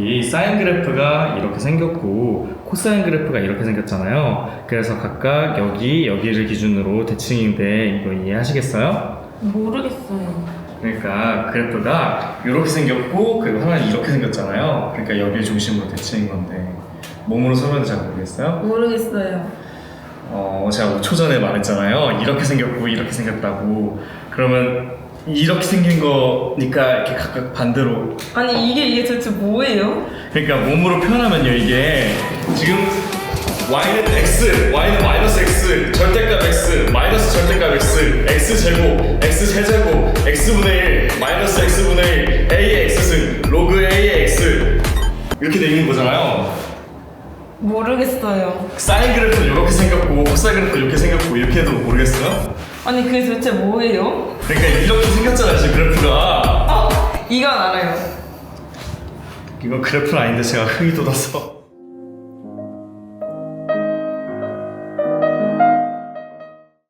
여기 사인 그래프가 이렇게 생겼고 코사인 그래프가 이렇게 생겼잖아요. 그래서 각각 여기 여기를 기준으로 대칭인데 이거 이해하시겠어요? 모르겠어요. 그러니까 그래프가 이렇게 생겼고 그리고 하나는 이렇게 생겼잖아요. 그러니까 여기를 중심으로 대칭인 건데 몸으로 설명도 잘 모르겠어요. 모르겠어요. 어 제가 5초 전에 말했잖아요. 이렇게 생겼고 이렇게 생겼다고. 그러면 이렇게 생긴 거니까 이렇게 각각 반대로 아니 이게 이게 도대체 뭐예요? 그러니까 몸으로 표현하면요 이게 지금 y는 x, y는 마이너스 x, 절대값 x, 마이너스 절대값 x, x 제곱, x 세제곱, x 분의 1, 마이너스 x 분의 1, a의 x승, 로그 a의 x 이렇게 돼 있는 거잖아요. 모르겠어요. 사인 그래프는 이렇게 생겼고 코사인 그래프 이렇게 생겼고 이렇게 해도 모르겠어요? 아니 그게 도대체 뭐예요? 그러니까 이렇게 생겼잖아요 지금 그래프가. 어? 이건 알아요. 이거 그래프는 아닌데 제가 흥이 돋아서.